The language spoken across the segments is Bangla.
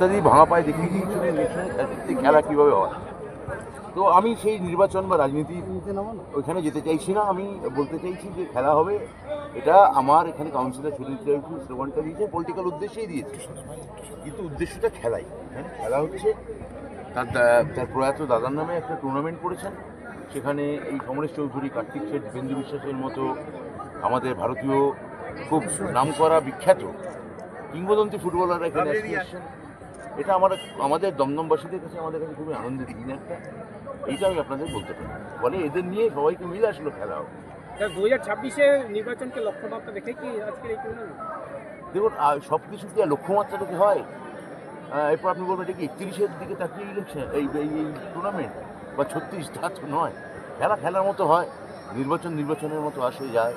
ইত্যাদি ভাঙা পায়ে দেখিয়ে দিয়েছিল ইলেকশনে খেলা কীভাবে হয়? তো আমি সেই নির্বাচন বা রাজনীতি ওইখানে যেতে চাইছি না। আমি বলতে চাইছি যে খেলা হবে। এটা আমার এখানে কাউন্সিলর সুনীল স্লোগানটা দিয়েছে পলিটিক্যাল উদ্দেশ্যেই দিয়েছে। কিন্তু উদ্দেশ্যটা খেলাই। এখানে খেলা হচ্ছে। তার তার প্রয়াত দাদার নামে একটা টুর্নামেন্ট করেছেন। সেখানে এই সমরেশ চৌধুরী কার্তিক শেঠ দীপেন্দু বিশ্বাসের মতো আমাদের ভারতীয় খুব নামকরা বিখ্যাত কিংবদন্তি ফুটবলাররা এখানে আজকে এসেছেন। এটা আমার আমাদের দমদমবাসীদের কাছে আমাদের কাছে খুবই আনন্দের দিন একটা। এইটা আমি আপনাদের বলতে পারি। ফলে এদের নিয়ে সবাইকে মিলে আসলো খেলা। হবে দু হাজার ছাব্বিশে নির্বাচনকে লক্ষ্যমাত্রা দেখে কি আজকের এই দেখুন সব কিছু কি লক্ষ্যমাত্রা থেকে হয়? এরপর আপনি বলবেন এটা কি একত্রিশের দিকে তাকিয়ে ইলেকশন এই এই এই টুর্নামেন্ট বা ছত্রিশ তা তো নয়। খেলা খেলার মতো হয়। নির্বাচন নির্বাচনের মতো আসে যায়।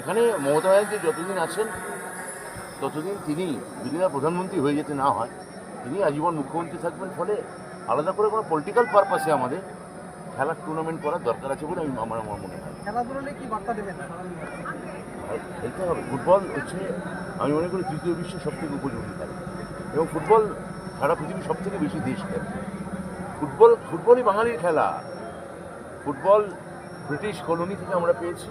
এখানে মমতা ব্যানার্জি যতদিন আছেন ততদিন তিনি যদি না প্রধানমন্ত্রী হয়ে যেতে না হয় তিনি আজীবন মুখ্যমন্ত্রী থাকবেন ফলে আলাদা করে কোনো পলিটিক্যাল পারপাসে আমাদের খেলার টুর্নামেন্ট করার দরকার আছে বলে আমি আমার আমার মনে হয়। খেলতে হবে। ফুটবল হচ্ছে আমি মনে করি তৃতীয় বিশ্বের সব থেকে উপযোগী খেলা। এবং ফুটবল সারা পৃথিবীর সব থেকে বেশি দেশ খেলে। ফুটবল ফুটবলই বাঙালির খেলা। ফুটবল ব্রিটিশ কলোনি থেকে আমরা পেয়েছি।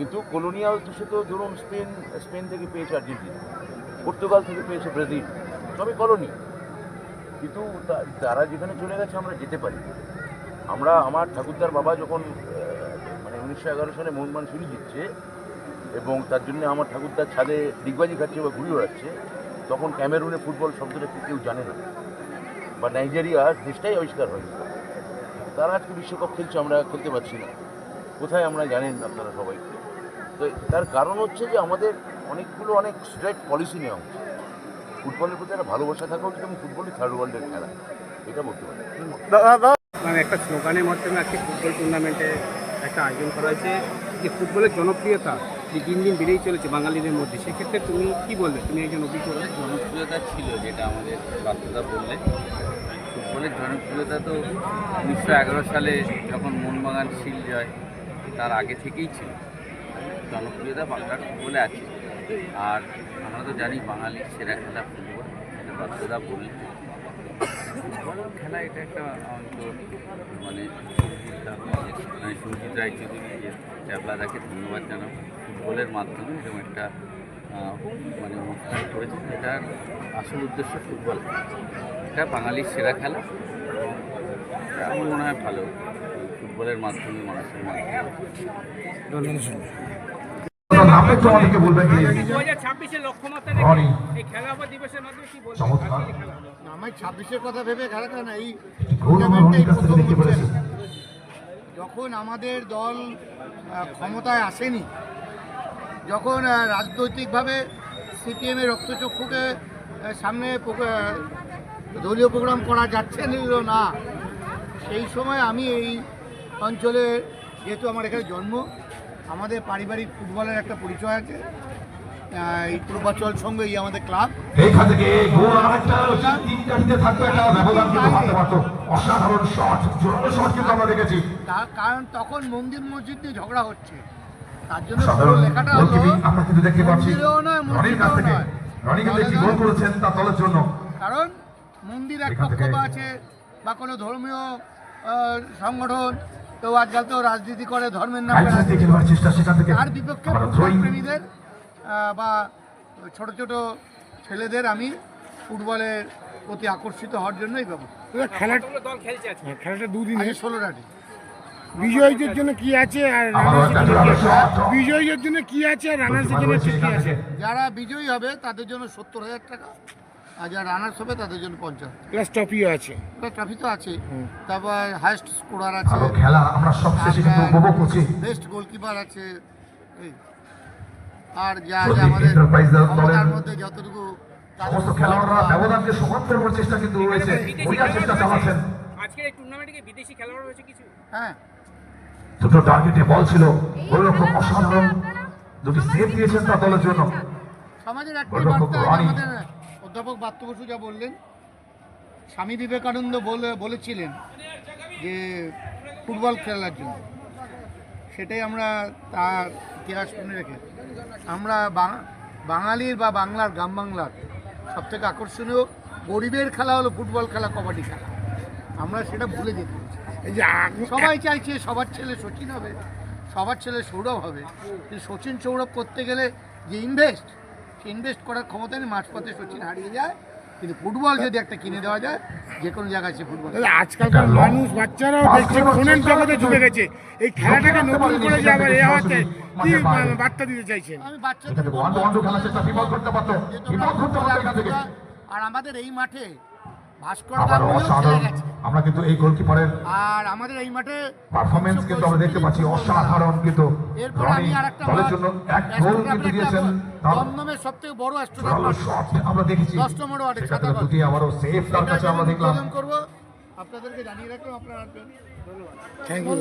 কিন্তু কলোনিয়াল দেশে তো ধরুন স্পেন স্পেন থেকে পেয়েছে আর্জেন্টিনা, পর্তুগাল থেকে পেয়েছে ব্রাজিল, সবই কলোনি কিন্তু তারা যেখানে চলে গেছে আমরা যেতে পারি। আমরা, আমার ঠাকুরদার বাবা যখন মানে উনিশশো এগারো সালে মোহনবাগান সিঁড়ি দিচ্ছে এবং তার জন্য আমার ঠাকুরদার ছাদে ডিগবাজি খাচ্ছে বা ঘুরে বেড়াচ্ছে তখন ক্যামেরুনে ফুটবল শব্দটা কেউ জানে না। বা নাইজেরিয়া দেশটাই আবিষ্কার হয়নি। তারা আজকে বিশ্বকাপ খেলছে, আমরা খেলতে পারছি না। কোথায় আমরা জানেন আপনারা সবাই? তো তার কারণ হচ্ছে যে আমাদের অনেকগুলো অনেক স্ট্রেট পলিসি নেওয়া উচিত ফুটবলের প্রতি একটা ভালোবাসা থাকা উচিত এবং ফুটবলই থার্ড ওয়ার্ল্ডের খেলা। এটা বলতে পারি। মানে একটা স্লোগানের মাধ্যমে আজকে ফুটবল টুর্নামেন্টে একটা আয়োজন করা হয়েছে যে ফুটবলের জনপ্রিয়তা যে দিন দিন বেড়েই চলেছে বাঙালিদের মধ্যে সেক্ষেত্রে তুমি কি বলবে? তুমি একজন অভিজ্ঞতা জনপ্রিয়তা ছিল যেটা আমাদের বার্তাটা বললে। ফুটবলের জনপ্রিয়তা তো উনিশশো এগারো সালে যখন মোহনবাগান শিল যায় তার আগে থেকেই ছিল। জনপ্রিয়তা বাংলার ফুটবলে আছে। আর আমরা তো জানি বাঙালির সেরা খেলা ফুটবল। এটা বার্তাটা বলি। খেলা এটা একটা অন্তর মানে মানে সুজিত রায়চৌধুরী যে ধন্যবাদ জানাব। ফুটবলের মাধ্যমে এরকম একটা মানে অনুষ্ঠান করেছেন এটার আসল উদ্দেশ্য ফুটবল। এটা বাঙালির সেরা খেলা। আমার মনে হয় ভালো। ফুটবলের মাধ্যমে মানুষের মাধ্যমে আপনি বলবেন ছাব্বিশের চমৎকার। আমার কথা ভেবে খেলাটা না এই যখন আমাদের দল ক্ষমতায় আসেনি যখন রাজনৈতিকভাবে সিপিএমের রক্তচক্ষুকে সামনে দলীয় প্রোগ্রাম করা যাচ্ছে না সেই সময় আমি এই অঞ্চলে যেহেতু আমার এখানে জন্ম আমাদের পারিবারিক ফুটবলের একটা পরিচয় আছে। এই পূর্বাচল সঙ্গে আমাদের ক্লাব। এইখান থেকে গোল আরেকটা তিন চারটে থাকতো একটা ব্যবধান কিন্তু ভাবতে পারতো। অসাধারণ শট জোরালো শট কিন্তু আমরা দেখেছি। তার কারণ তখন মন্দির মসজিদ নিয়ে ঝগড়া হচ্ছে। তার জন্য লেখাটা হলো আমরা কিন্তু দেখতে পাচ্ছি। রনির কাছ থেকে। রনি কিন্তু একটি গোল করেছেন তার দলের জন্য। কারণ মন্দির এক পক্ষ বা আছে বা কোনো ধর্মীয় সংগঠন কেউ আজকাল তো রাজনীতি করে ধর্মের নামে তার বিপক্ষে ফুটবল প্রেমীদের বা ছোট ছোট ছেলেদের আমি ফুটবলের প্রতি আকর্ষিত হওয়ার জন্যই খেলছে আজকে? খেলাটা দুদিন। ষোলোটাটি বিজয়ীদের জন্য কি আছে আর বিজয়ীদের জন্য কি আছে আর রানার্সের জন্য কি আছে? যারা বিজয়ী হবে তাদের জন্য সত্তর হাজার টাকা। আর যারা রানার্স হবে তাদের জন্য পঞ্চাশ। প্লাস ট্রফিও আছে। ট্রফি তো আছে। তারপর হাইস্ট স্কোরার আছে। খেলা আমরা সব শেষে কিন্তু উপভোগ করছি। বেস্ট গোলকিপার আছে আর যা যা আমাদের দলের মধ্যে যতটুকু সমস্ত খেলোয়াড়রা ব্যবধানকে সমান করবার চেষ্টা কিন্তু রয়েছে। বিদেশি মরিয়ার চেষ্টা চালাচ্ছেন। আজকের এই টুর্নামেন্টে কি বিদেশি খেলোয়াড় রয়েছে কিছু? হ্যাঁ। দুটো টার্গেটে বল ছিল। ওইরকম অসাধারণ দুটি সেভ দিয়েছেন তার দলের জন্য। সমাজের একটি গোলরক্ষক বার্তা আমাদের অধ্যাপক বাত্য বসু যা বললেন স্বামী বিবেকানন্দ বলে বলেছিলেন যে ফুটবল খেলার জন্য। সেটাই আমরা তার ইতিহাস মনে রেখে। আমরা বাঙালির বা বাংলার গ্রাম বাংলার সব থেকে আকর্ষণীয় গরিবের খেলা হলো ফুটবল খেলা কবাডি খেলা। আমরা সেটা ভুলে যেতে এই যে আগ- সবাই চাইছে সবার ছেলে সচিন হবে সবার ছেলে সৌরভ হবে। কিন্তু সচিন সৌরভ করতে গেলে যে ইনভেস্ট ইনভেস্ট করার ক্ষমতা নেই মাঝপথে সচিন হারিয়ে যায় কিন্তু ফুটবল যদি একটা কিনে দেওয়া যায় যে কোনো জায়গায় সে ফুটবল আজকালকার মানুষ বাচ্চারাও দেখছে ফোনের জগতে ঢুকে গেছে। এই খেলাটাকে নতুন করে যে আবার এ হচ্ছে কি বার্তা দিতে চাইছেন? আমি বাচ্চাদের আর আমাদের এই মাঠে অসাধারণ আমরা কিন্তু এই গোলকিপারের আর আমাদের এই মাঠে পারফরমেন্স কিন্তু আমরা দেখতে পাচ্ছি অসাধারণ কিন্তু দলের জন্য এক গোল কিন্তু দিয়েছেন দমদমের সব থেকে বড় আমরা দেখেছি। দুটি আবারও সেফ তার কাছে আমরা দেখলাম। আপনাদেরকে জানিয়ে রাখলাম আপনারা থ্যাংক ইউ